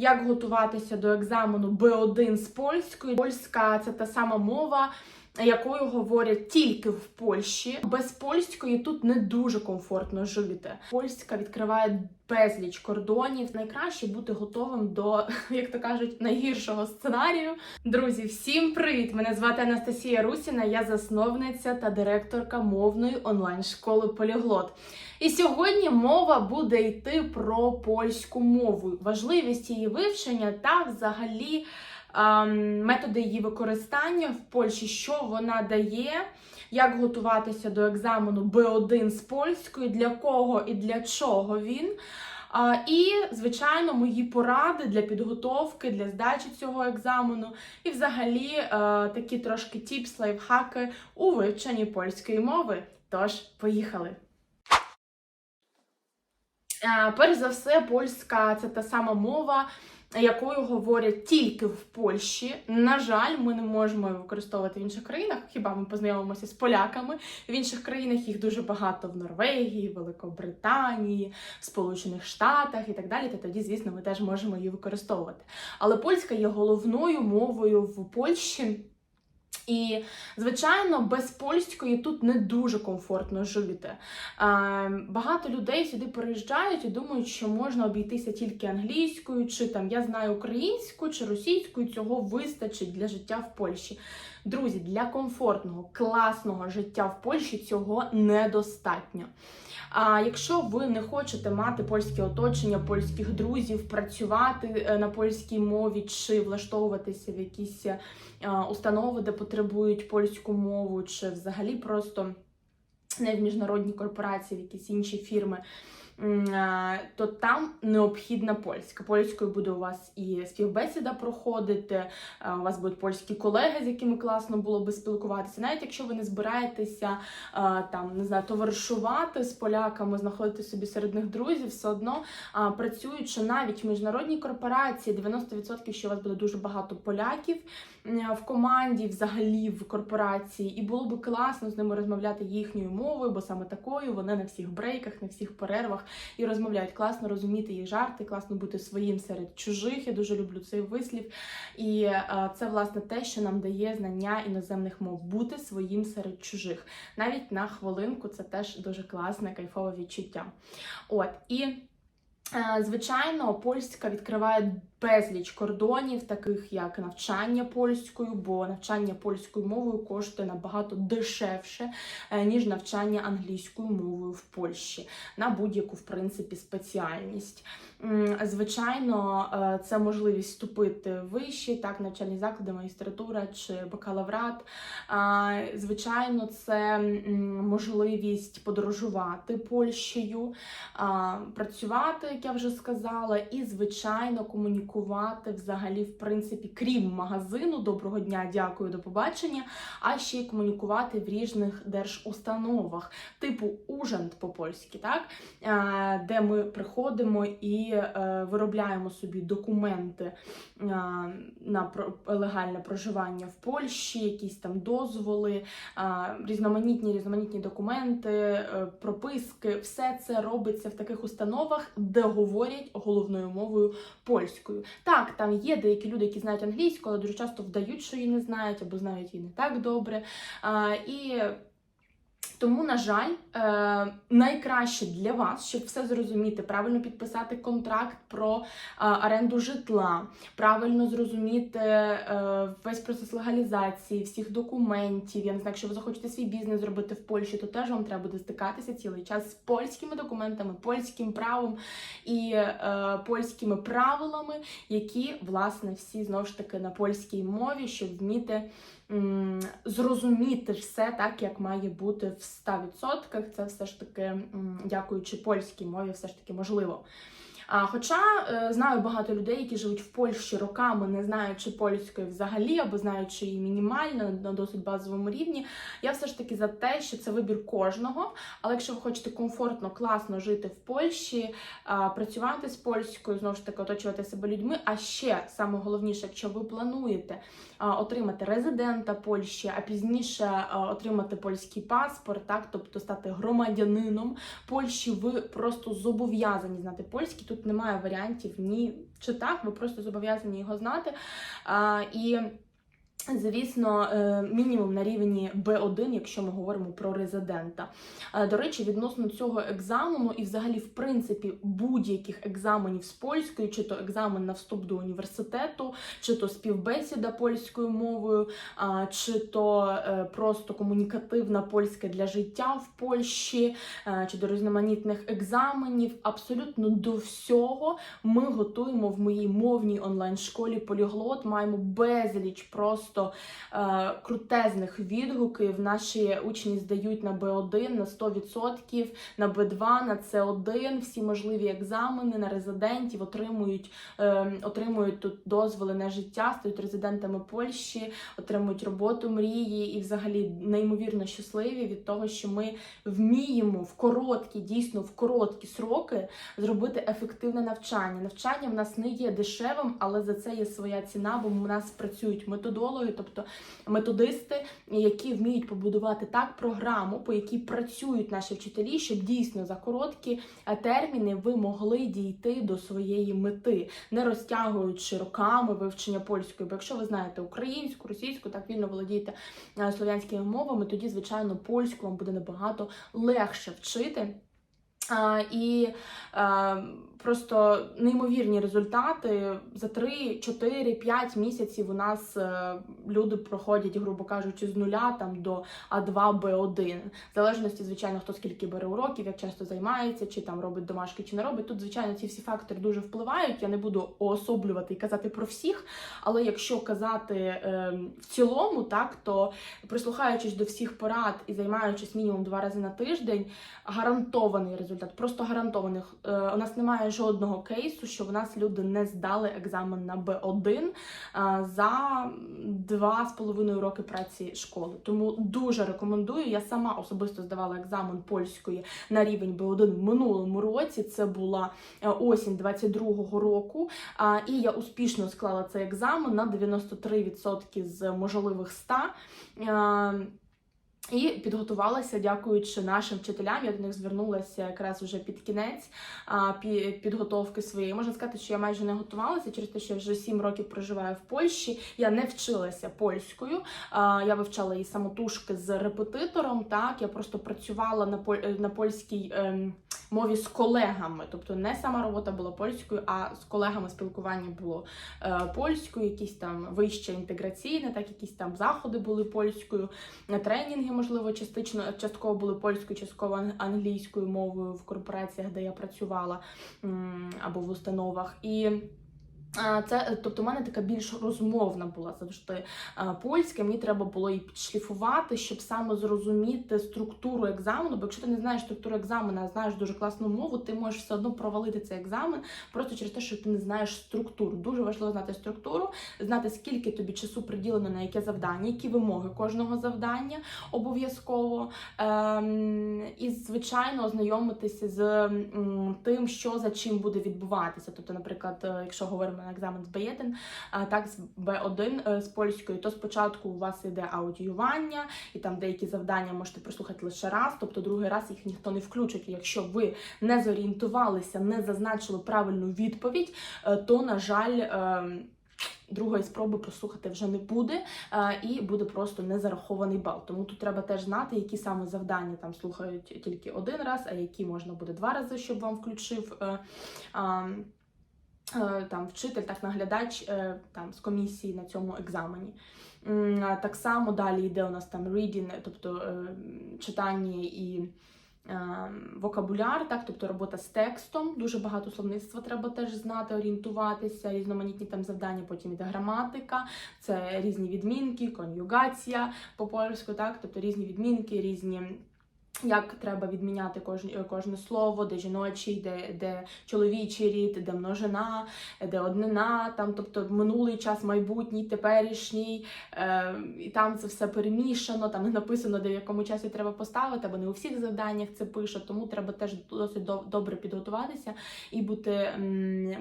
Як готуватися до екзамену Б1 з польської? Польська це та сама мова, якою говорять тільки в Польщі. Без польської тут не дуже комфортно жити. Польська відкриває безліч кордонів. Найкраще бути готовим до, як то кажуть, найгіршого сценарію. Друзі, всім привіт! Мене звати Анастасія Русіна. Я засновниця та директорка мовної онлайн-школи Поліглот. І сьогодні мова буде йти про польську мову, важливість її вивчення та взагалі ем, методи її використання в Польщі, що вона дає, як готуватися до екзамену Б1 з польської, для кого і для чого він. І, звичайно, мої поради для підготовки, для здачі цього екзамену, і взагалі е, такі трошки тіпс, лайфхаки у вивченні польської мови. Тож, поїхали! Е, Перш за все, польська це та сама мова, якою говорять тільки в Польщі. На жаль, ми не можемо використовувати в інших країнах. Хіба ми познайомимося з поляками? В інших країнах їх дуже багато в Норвегії, Великобританії, Сполучених Штатах і так далі. Та тоді, звісно, ми теж можемо її використовувати. Але польська є головною мовою в Польщі. І, звичайно, без польської тут не дуже комфортно жити. Е, Багато людей сюди переїжджають і думають, що можна обійтися тільки англійською, чи там я знаю українську чи російською, цього вистачить для життя в Польщі. Друзі, для комфортного, класного життя в Польщі цього недостатньо. А якщо ви не хочете мати польське оточення, польських друзів, працювати е, на польській мові чи влаштовуватися в якісь е, установи, де потребують польську мову, чи взагалі просто не в міжнародні корпорації, в якісь інші фірми. То там необхідна польська. Польською буде у вас і співбесіда проходити, у вас будуть польські колеги, з якими класно було би спілкуватися. Навіть якщо ви не збираєтеся там не знаю, товаришувати з поляками, знаходити собі серед них друзів, все одно працюючи навіть в міжнародній корпорації, 90% що у вас буде дуже багато поляків в команді, взагалі в корпорації, і було би класно з ними розмовляти їхньою мовою, бо саме такою вони на всіх брейках, на всіх перервах і розмовляють. Класно розуміти їх жарти, класно бути своїм серед чужих. Я дуже люблю цей вислів. І е, це власне те, що нам дає знання іноземних мов, бути своїм серед чужих. Навіть на хвилинку це теж дуже класне, кайфове відчуття. От і. е, Звичайно, польська відкриває безліч кордонів, таких як навчання польською, бо навчання польською мовою коштує набагато дешевше, е, ніж навчання англійською мовою в Польщі на будь-яку в принципі спеціальність. Звичайно, е, це можливість вступити вищі, так, навчальні заклади, магістратура чи бакалаврат. Звичайно, це можливість подорожувати Польщею, працювати, як я вже сказала, і, звичайно, комунікувати взагалі, в принципі, крім магазину. Доброго дня, дякую, до побачення. А ще й комунікувати в різних держустановах, типу Ужант по-польськи, так? Е, де ми приходимо і е, виробляємо собі документи е, на легальне проживання в Польщі, якісь там дозволи, різноманітні різноманітні документи, прописки. Все це робиться в таких установах, де говорять головною мовою польською. Так, там є деякі люди, які знають англійську, але дуже часто вдають, що її не знають, або знають її не так добре. А, І тому, на жаль, е, найкраще для вас, щоб все зрозуміти, правильно підписати контракт про е, оренду житла, правильно зрозуміти е, весь процес легалізації, всіх документів. Я не знаю, якщо ви захочете свій бізнес зробити в Польщі, то теж вам треба буде стикатися цілий час з польськими документами, польським правом і е, польськими правилами, які власне всі знову ж таки на польській мові, щоб вміти зрозуміти все так, як має бути в 100%. Це все ж таки, дякуючи польській мові, все ж таки можливо. Хоча е, знаю багато людей, які живуть в Польщі роками, не знаючи польської взагалі, або знаючи її мінімально на досить базовому рівні. Я все ж таки за те, що це вибір кожного. Але якщо ви хочете комфортно, класно жити в Польщі, працювати з польською, знову ж таки оточувати себе людьми. А ще саме головніше, якщо ви плануєте отримати резидента Польщі, а пізніше отримати польський паспорт, так, тобто стати громадянином Польщі, ви просто зобов'язані знати польський. Тут тут немає варіантів ні чи так, ви просто зобов'язані його знати. А, і Звісно, е, мінімум на рівні B1, якщо ми говоримо про резидента. Е, До речі, відносно цього екзамену, і взагалі, в принципі, будь-яких екзаменів з польської, чи то екзамен на вступ до університету, чи то співбесіда польською мовою, чи то е, просто комунікативна польська для життя в Польщі, чи до різноманітних екзаменів. Абсолютно до всього ми готуємо в моїй мовній онлайн-школі Поліглот. Маємо безліч просто е, крутезних відгуків. Наші учні здають на Б1 на 100%, на Б2, на С1, всі можливі екзамени на резидентів, отримують, е, отримують тут дозволи на життя, стають резидентами Польщі, отримують роботу мрії і взагалі неймовірно щасливі від того, що ми вміємо в короткі, дійсно в короткі сроки зробити ефективне навчання. Навчання в нас не є дешевим, але за це є своя ціна, бо в нас працюють методологи, тобто методисти, які вміють побудувати так програму, по якій працюють наші вчителі, щоб дійсно за короткі е, терміни ви могли дійти до своєї мети, не розтягуючи роками вивчення польської. Бо якщо ви знаєте українську, російську, так вільно володієте е, слов'янськими мовами, тоді звичайно польську вам буде набагато легше вчити. І а, просто неймовірні результати за 3, 4, 5 місяців у нас е, люди проходять, грубо кажучи, з нуля там до А2, Б1. В залежності, звичайно, хто скільки бере уроків, як часто займається, чи там робить домашки, чи не робить. Тут, звичайно, ці всі фактори дуже впливають. Я не буду уособлювати і казати про всіх. Але якщо казати е, в цілому, так то прислухаючись до всіх порад і займаючись мінімум два рази на тиждень, гарантований результат, просто гарантований. Е, у нас немає жодного кейсу, що в нас люди не здали екзамен на Б1 е, за два з половиною роки праці школи. Тому дуже рекомендую. Я сама особисто здавала екзамен польської на рівень Б1 в минулому році. Це була е, осінь 22-го року. І я успішно склала цей екзамен на 93% з можливих 100. І підготувалася, дякуючи нашим вчителям. Я до них звернулася якраз уже під кінець пі- підготовки своєї. Можна сказати, що я майже не готувалася через те, що я вже 7 років проживаю в Польщі. Я не вчилася польською. Я вивчала її самотужки з репетитором. Так, я просто працювала на поль- на польській. Мові з колегами, тобто не сама робота була польською, а з колегами спілкування було е, польською, якісь там вище інтеграційне, так якісь там заходи були польською, е, тренінги, можливо, частично частково були польською, частково англійською мовою в корпораціях, де я працювала або в установах. І Це, тобто, в мене така більш розмовна була завжди польська. Мені треба було її підшліфувати, щоб саме зрозуміти структуру екзамену. Бо якщо ти не знаєш структуру екзамену, а знаєш дуже класну мову, ти можеш все одно провалити цей екзамен просто через те, що ти не знаєш структуру. Дуже важливо знати структуру, знати скільки тобі часу приділено на яке завдання, які вимоги кожного завдання обов'язково. Ем, і, звичайно, ознайомитися з тим, що за чим буде відбуватися. Тобто, наприклад, е, якщо говоримо екзамен з Б1, а так з Б1 е, з польською, то спочатку у вас йде аудіювання, і там деякі завдання можете прослухати лише раз, тобто другий раз їх ніхто не включить. Якщо ви не зорієнтувалися, не зазначили правильну відповідь, е, то на жаль. ем, Другої спроби прослухати вже не буде, е, і буде просто незарахований бал. Тому тут треба теж знати, які саме завдання там слухають тільки один раз, а які можна буде два рази, щоб вам включив. Е, там вчитель, так наглядач е, там з комісії на цьому екзамені. Так само далі йде у нас там reading, тобто е, читання і вокабуляр, так, тобто робота з текстом. Дуже багато словництва треба теж знати, орієнтуватися, різноманітні там завдання, потім іде граматика, це різні відмінки, конюгація по польську, так, тобто різні відмінки, різні. Як треба відміняти кожне, кожне слово, де жіночий, де, де чоловічий рід, де множина, де однина, там, тобто минулий час, майбутній, теперішній, е, і там це все перемішано, там не написано, де в якому часі треба поставити, або не у всіх завданнях це пише, тому треба теж досить добре підготуватися і бути,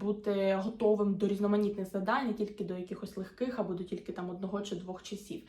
бути готовим до різноманітних завдань, не тільки до якихось легких, або до тільки там одного чи двох часів.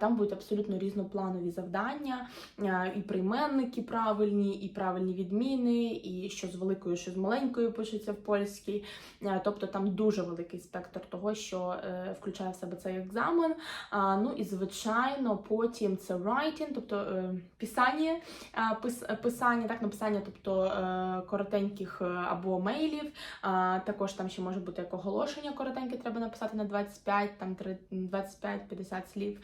Там будуть абсолютно різнопланові завдання е, і приймати іменники правильні, і правильні відміни, і що з великою, що з маленькою пишеться в польській. Е, Тобто там дуже великий спектр того, що е, включає в себе цей екзамен. Ну і звичайно, потім це writing, тобто е, писання, писання, так, написання, тобто коротеньких або мейлів. Також там ще може бути як оголошення коротеньке, треба написати на 25, там три- 25-50 слів.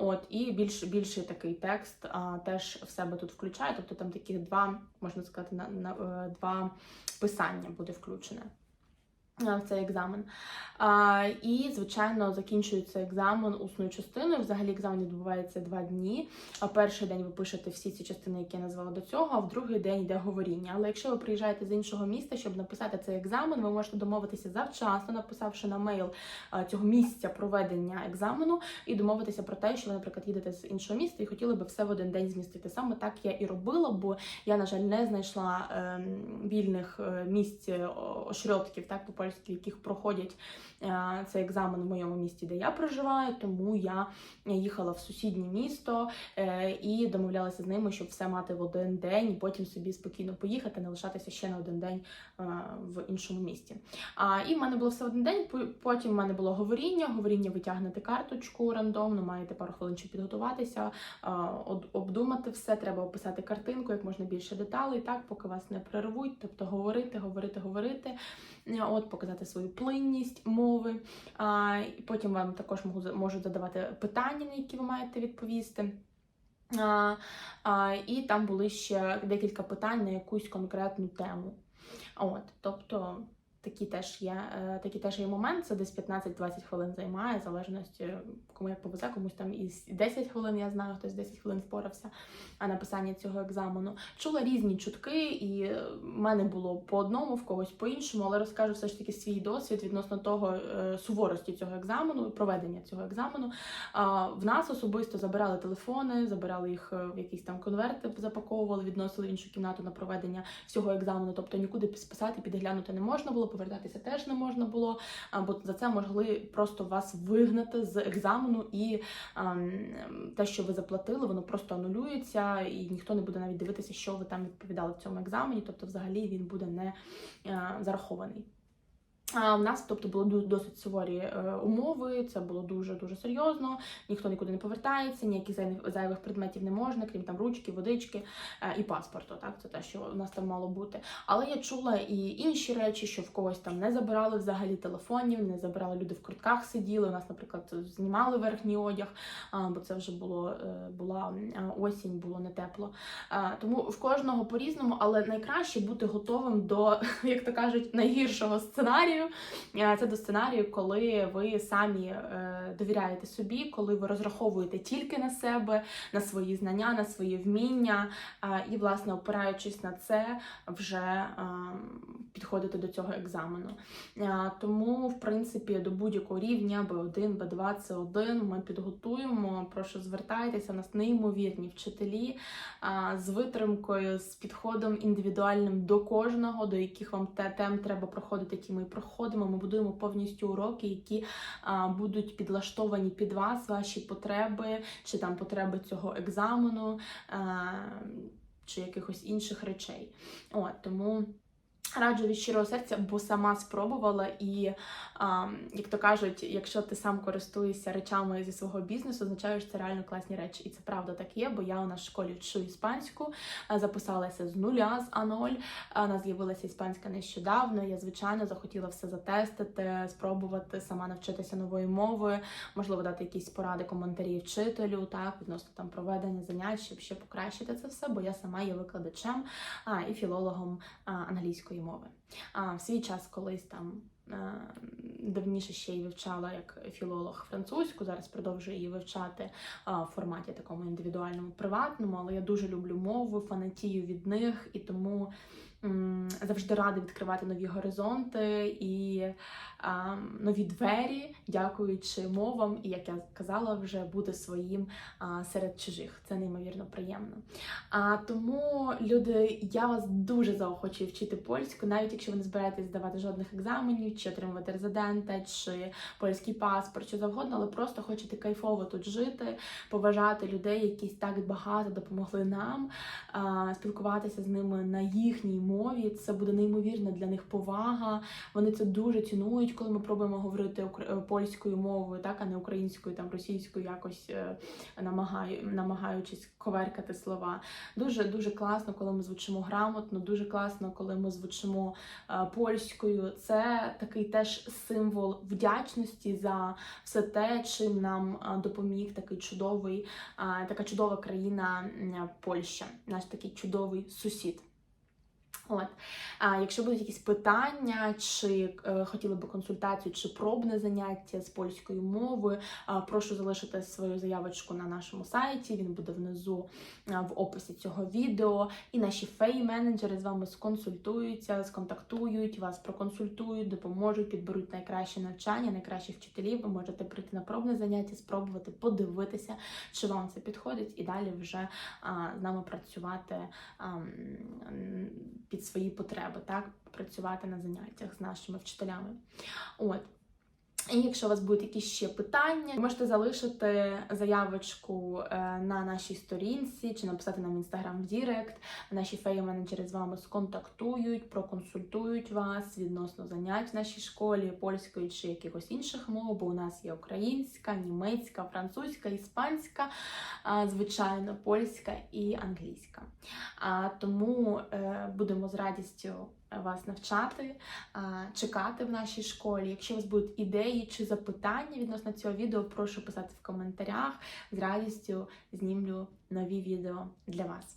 От, і більш, більший такий текст а, теж в себе тут включає. Тобто там такі два, можна сказати, на, на е, два писання буде включене. В цей екзамен. А, і, звичайно, закінчується екзамен усною частиною. Взагалі екзамен відбувається два дні. А перший день ви пишете всі ці частини, які я назвала до цього, а в другий день йде говоріння. Але якщо ви приїжджаєте з іншого міста, щоб написати цей екзамен, ви можете домовитися завчасно, написавши на мейл цього місця проведення екзамену, і домовитися про те, що ви, наприклад, їдете з іншого міста і хотіли би все в один день змістити. Саме так я і робила, бо я, на жаль, не знайшла ем, вільних е, місць е, ошрьотків, так по-польськи, в яких проходять е, цей екзамен в моєму місті, де я проживаю. Тому я їхала в сусіднє місто е, і домовлялася з ними, щоб все мати в один день, і потім собі спокійно поїхати, не лишатися ще на один день е, в іншому місті. І в мене було все в один день. Потім в мене було говоріння. Говоріння витягнете карточку рандомно, маєте пару хвилин, щоб підготуватися, обдумати все. Треба описати картинку, як можна більше деталей, так поки вас не перервуть. Тобто говорити, говорити, говорити. От показати свою плинність мови. А, і потім вам також можу- можуть задавати питання, на які ви маєте відповісти. А, а, і там були ще декілька питань на якусь конкретну тему. От, тобто такі теж є, е, такий теж є момент, це десь 15-20 хвилин займає, в залежності, кому як повезе, комусь там і 10 хвилин, я знаю, хтось 10 хвилин впорався а написання цього екзамену. Чула різні чутки, і е, в мене було по одному, в когось по іншому, але розкажу все ж таки свій досвід відносно того е, суворості цього екзамену, проведення цього екзамену. В нас особисто забирали телефони, забирали їх в якісь там конверти, запаковували, відносили в іншу кімнату на проведення всього екзамену. Тобто нікуди списати, підглянути не можна було, повертатися теж не можна було. Бо за це могли просто вас вигнати з екзамену, і ам, те, що ви заплатили, воно просто анулюється, і ніхто не буде навіть дивитися, що ви там відповідали в цьому екзамені. Тобто, взагалі він буде не е, зарахований. В нас, тобто, були досить суворі е, умови, це було дуже дуже серйозно. Ніхто нікуди не повертається, ніяких зайвих, предметів не можна, крім там ручки, водички е, і паспорту. Так, це те, що у нас там мало бути. Але я чула і інші речі, що в когось там не забирали взагалі телефонів, не забирали люди в куртках сиділи. У нас, наприклад, знімали верхній одяг, бо це вже було е, була е, осінь, було не тепло. Тому в кожного по-різному, але найкраще бути готовим до, як то кажуть, найгіршого сценарію. Е, Це до сценарію, коли ви самі е, довіряєте собі, коли ви розраховуєте тільки на себе, на свої знання, на свої вміння, е, і, власне, опираючись на це, вже е, підходити до цього екзамену. Тому, в принципі, до будь-якого рівня B1, B2, C1 ми підготуємо. Прошу звертайтеся, у нас неймовірні вчителі з витримкою, з підходом індивідуальним до кожного, до яких вам тем треба проходити, ті ми і проходимо. Ми будуємо повністю уроки, які а, будуть підлаштовані під вас, ваші потреби, чи там потреби цього екзамену, а, чи якихось інших речей. От тому. Раджу від щирого серця, бо сама спробувала, і а, як то кажуть, якщо ти сам користуєшся речами зі свого бізнесу, означає, що це реально класні речі. І це правда так є, бо я у нас в школі вчу іспанську, записалася з нуля з А0. а, У з'явилася іспанська нещодавно. Я звичайно захотіла все затестити, спробувати сама навчитися нової мови, можливо, дати якісь поради, коментарі вчителю, так відносно там проведення занять, щоб ще покращити це все, бо я сама є викладачем а, і філологом а, англійської мови. А в свій час колись там. е, Давніше ще й вивчала як філолог французьку, зараз продовжую її вивчати в форматі такому індивідуальному, приватному, але я дуже люблю мову, фанатію від них, і тому завжди радий відкривати нові горизонти і а, нові двері, дякуючи мовам, і як я казала, вже бути своїм а, серед чужих. Це неймовірно приємно. А тому, люди, я вас дуже заохочую вчити польську, навіть якщо ви не збираєтесь здавати жодних екзаменів, чи отримувати резидента, чи польський паспорт, що завгодно, але просто хочете кайфово тут жити, поважати людей, які так багато допомогли нам, а, спілкуватися з ними на їхній мові. Це буде неймовірна для них повага. Вони це дуже цінують, коли ми пробуємо говорити е, польською мовою, так а не українською, там російською, якось е, намагаю, намагаючись коверкати слова. Дуже дуже класно, коли ми звучимо грамотно, дуже класно, коли ми звучимо е, польською. Це такий теж символ вдячності за все те, чим нам допоміг такий чудовий, така чудова країна Польща, наш такий чудовий сусід. От, а якщо будуть якісь питання, чи е, хотіли би консультацію, чи пробне заняття з польської мови, а, прошу залишити свою заявочку на нашому сайті. Він буде внизу а, в описі цього відео. І наші фей-менеджери з вами сконсультуються, сконтактують, вас проконсультують, допоможуть, підберуть найкраще навчання, найкращих вчителів. Ви можете прийти на пробне заняття, спробувати, подивитися, чи вам це підходить, і далі вже а, з нами працювати м, під свої потреби, так працювати на заняттях з нашими вчителями. От. І якщо у вас будуть якісь ще питання, можете залишити заявочку е, на нашій сторінці чи написати нам в інстаграм в Дірект. Наші феї-менеджери з вами сконтактують, проконсультують вас відносно занять в нашій школі польської чи якихось інших мов, бо у нас є українська, німецька, французька, іспанська, звичайно, польська і англійська. А, тому е, будемо з радістю вас навчати, чекати в нашій школі. Якщо у вас будуть ідеї чи запитання відносно цього відео, прошу писати в коментарях. З радістю знімлю нові відео для вас.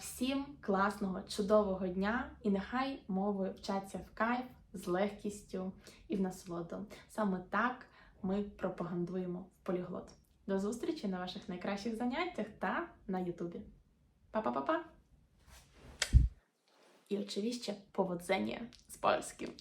Всім класного, чудового дня і нехай мови вчаться в кайф з легкістю і в насолоду. Саме так ми пропагандуємо в поліглот. До зустрічі на ваших найкращих заняттях та на Ютубі. Па-па-па-па! I oczywiście powodzenie z polskim.